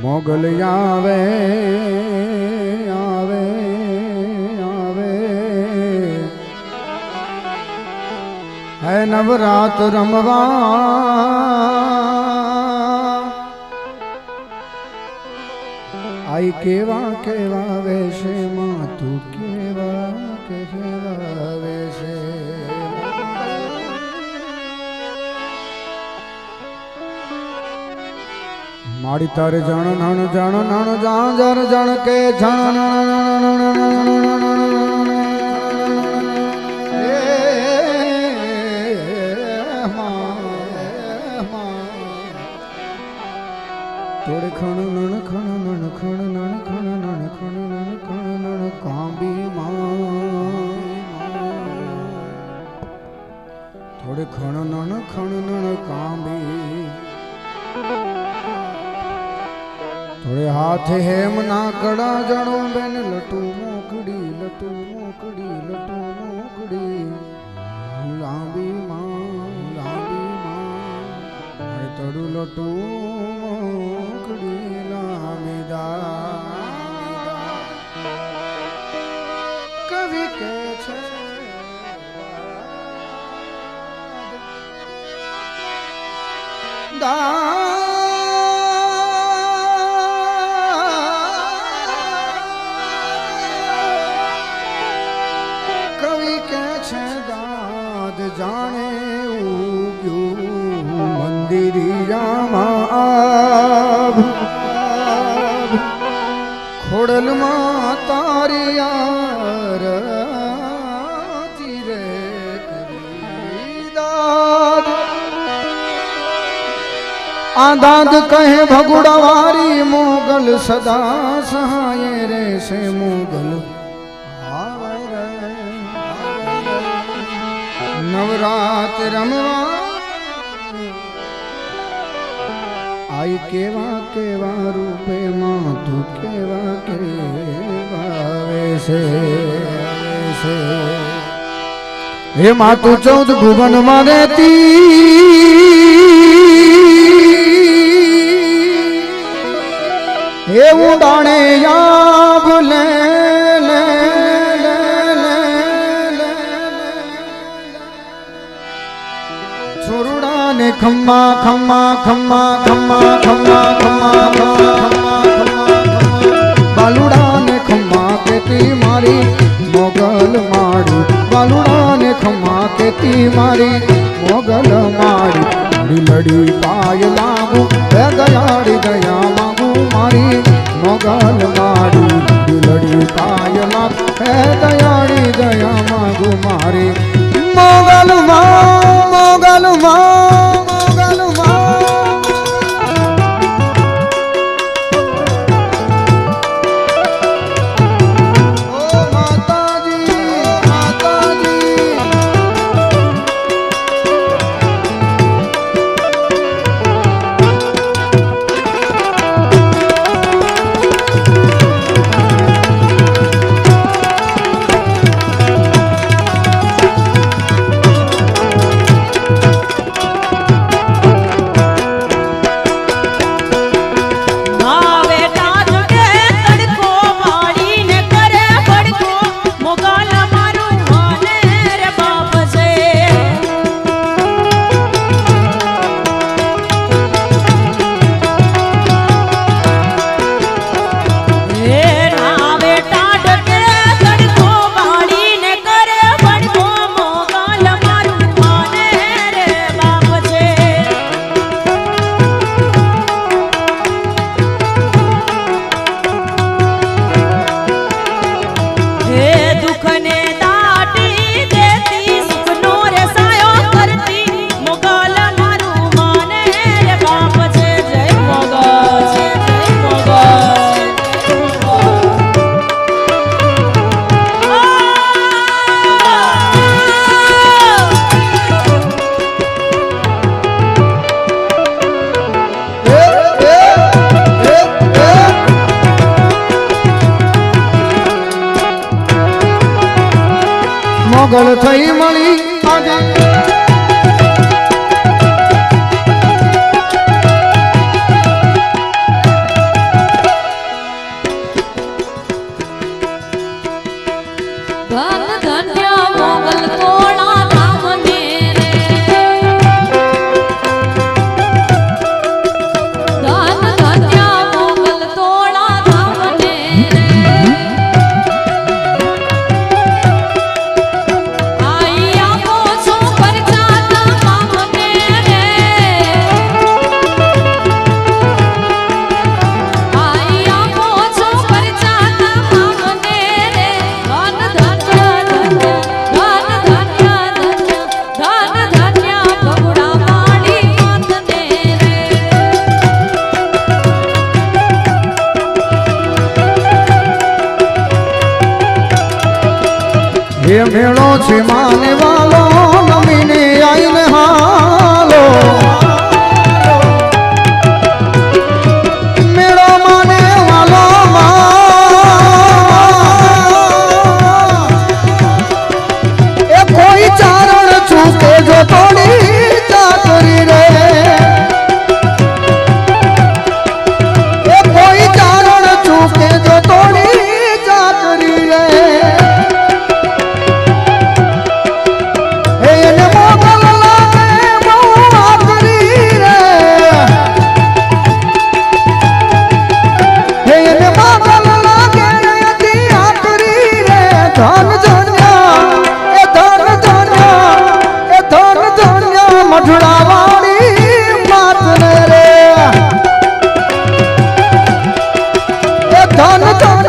મોગલ આવે આવે આવે. હે નવરાત રમવા. આઈ કેવા કેવા વેશે માડી તારે જાણ નાણ જાણ નાણ જાણ જાણ જાણ કે જાણ થોડી ખણ હાથે હેમ ના કડા જણો બેન, લટુ મોકડી લટુ મોકડી લટુ મોકડી. લાંબી માં લાંબી માં તડુ લટુ મોકડી લાંબીદા કવિ કે છે કવિ દીરી રામા ખોડલમાં તારી યાર રે આદાદ કહે ભગુડવારી મોગલ સદા સહાય રે સે મોગલ. નવરાત રમવા આઈ કેવા કેવા રૂપે માં તું કેવા કેવા હે માં ચૌદ ભુવનમાં રહેતી એવું દાણે લે લે ખમ્મા ખમ્મા ખમ્મા ખમ્મા ખમ્મા ખમ્મા ખમ્મા બાલુડાને ખમ્મા કેતી મારી, મોગલ માડી બાલુડાને ખમ્મા કેતી મારી, મોગલ માડી લડી લડી પાય લાગુ ગયા ગયા મારી મોગલ મારી લડી પાયલા. હે દયાળી દયા માગુ મારી. મોગલ માં મોગલ માં পাগল থই মলি confirmar ধন তোমার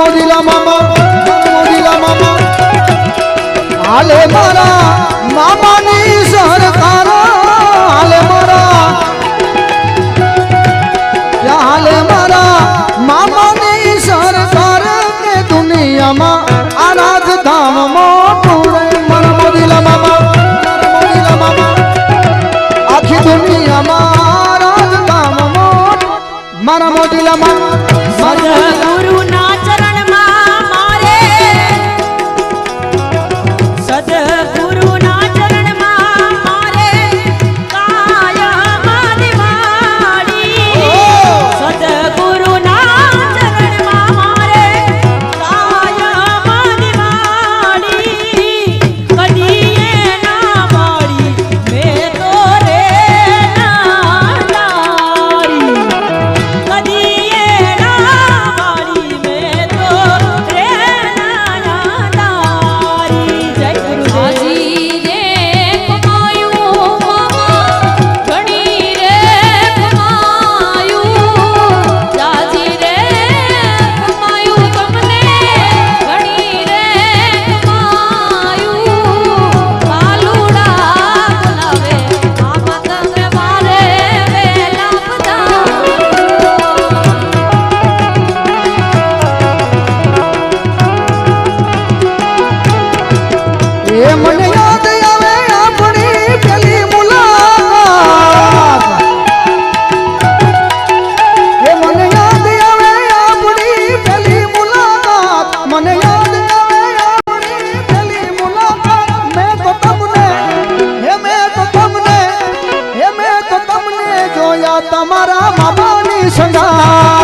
મારા সদা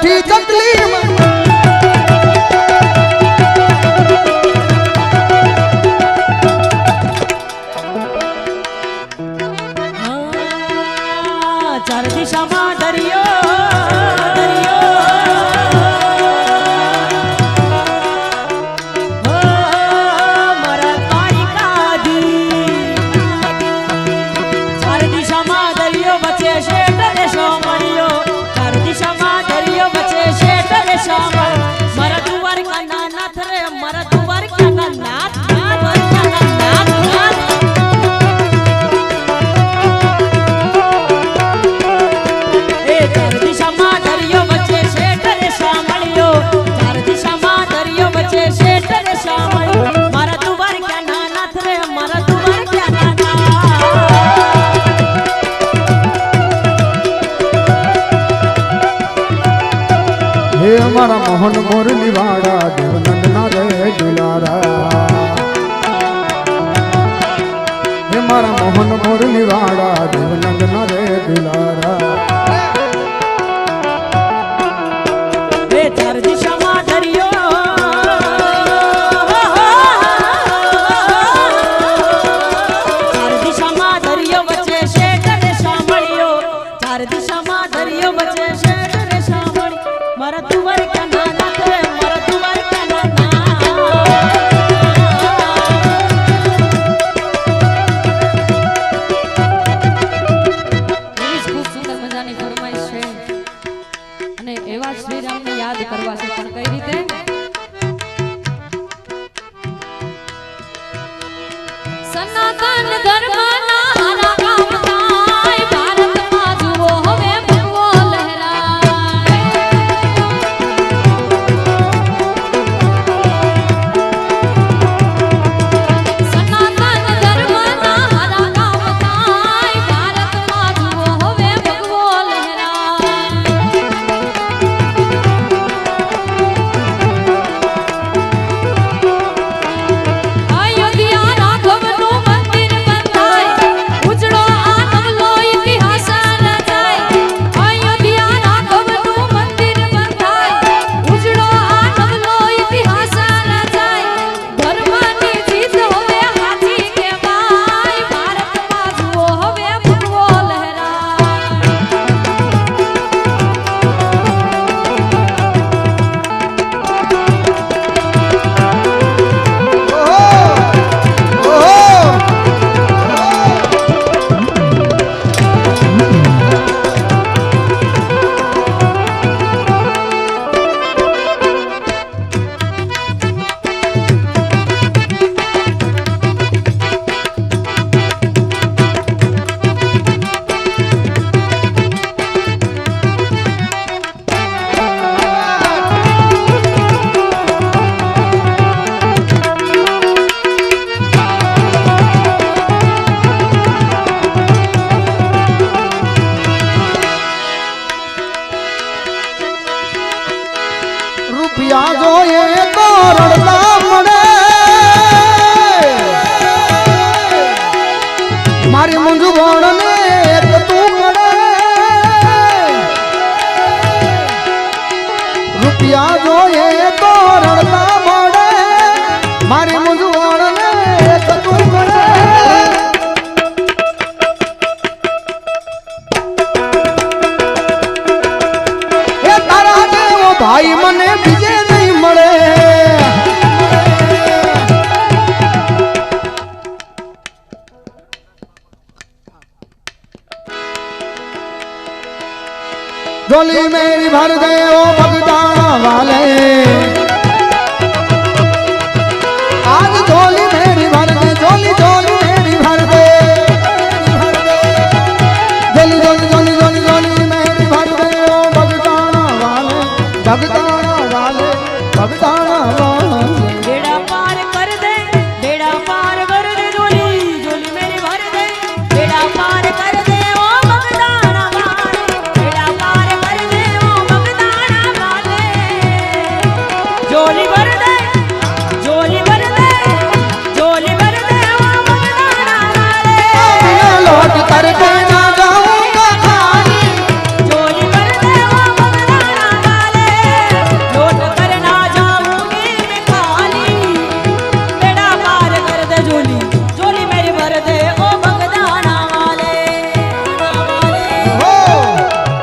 皮带。મોહન મોરલી વાળા દેવનંદ ના રે દુલારા. હે મારા મોહન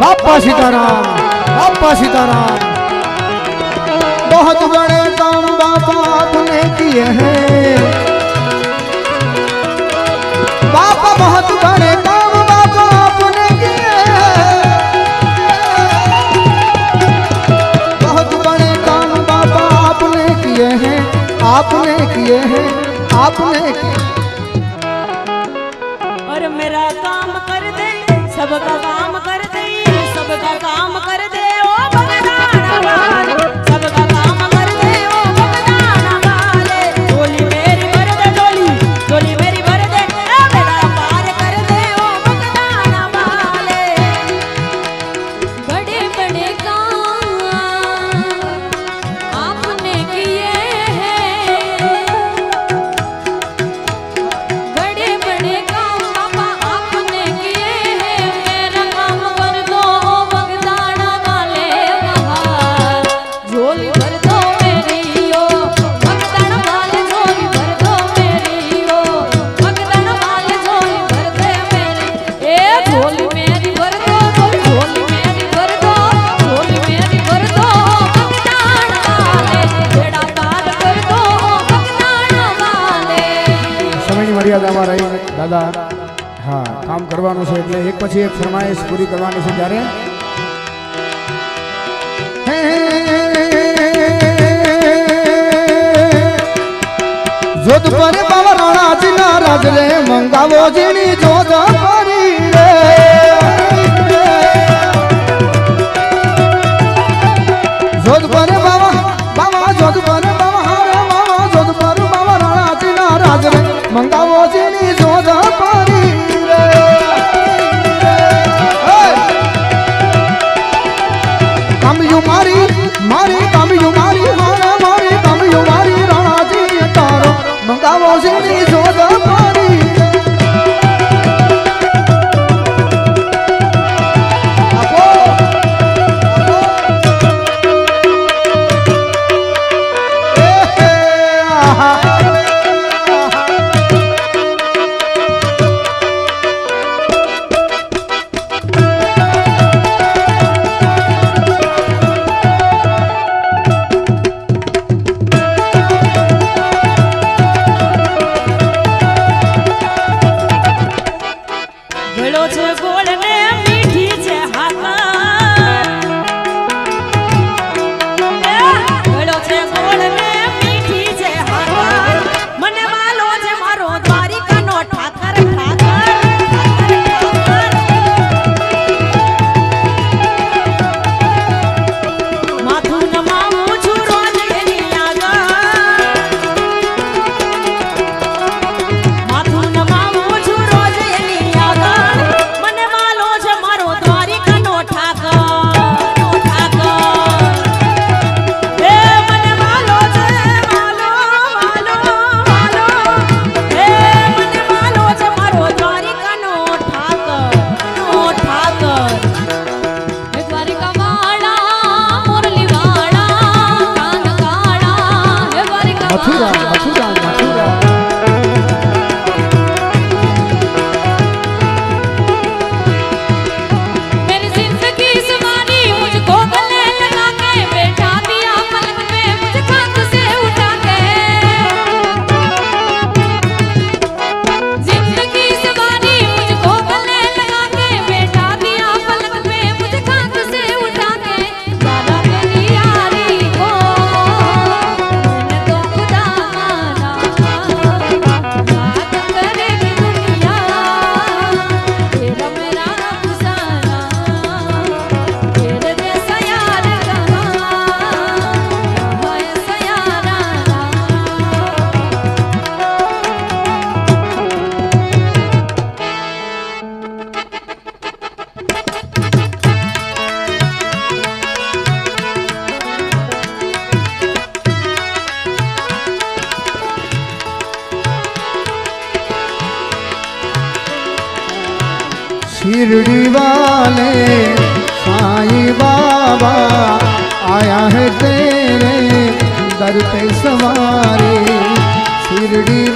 बापा सीताराम बापा सीताराम। बहुत बड़े काम बाबा आपने किए हैं। बाबा बहुत बड़े काम बाबा आपने किए बहुत बड़े काम बाबा आपने किए हैं, आपने किए हैं, आपने किए છે, એક ફરમાઈશ પૂરી કરવાની છે ત્યારે. જોધપુર બાવા રાણાજી ના રાજ રે, મંગાવો જીણી શિરડી વાલે સાઈ બાબા આયા હે તેરે દર पे સવારે શિરડી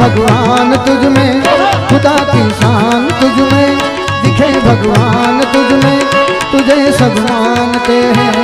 भगवान तुझ में खुदा की शान तुझ में दिखे भगवान तुझ में तुझे सगवान ते हैं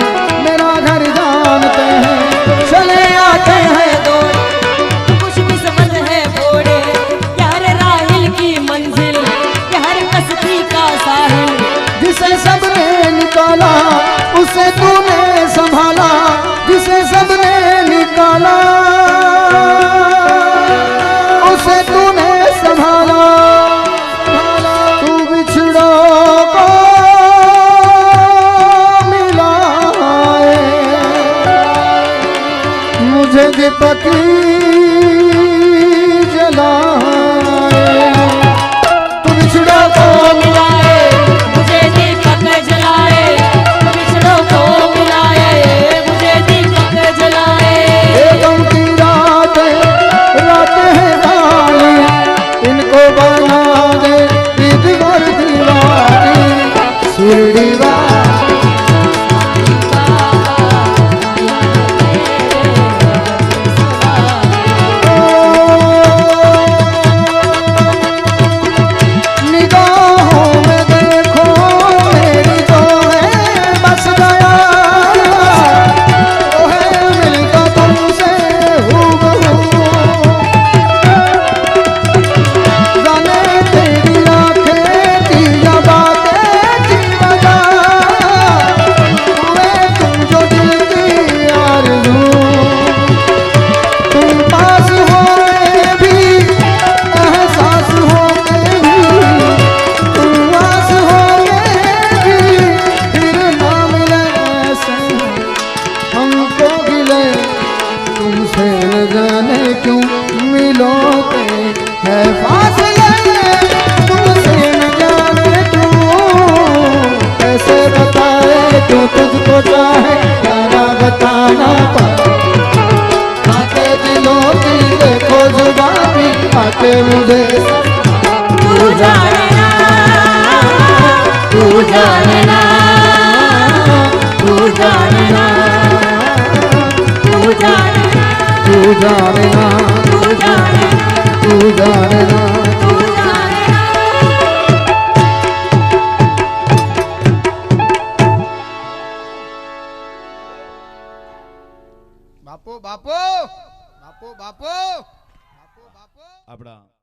Deus.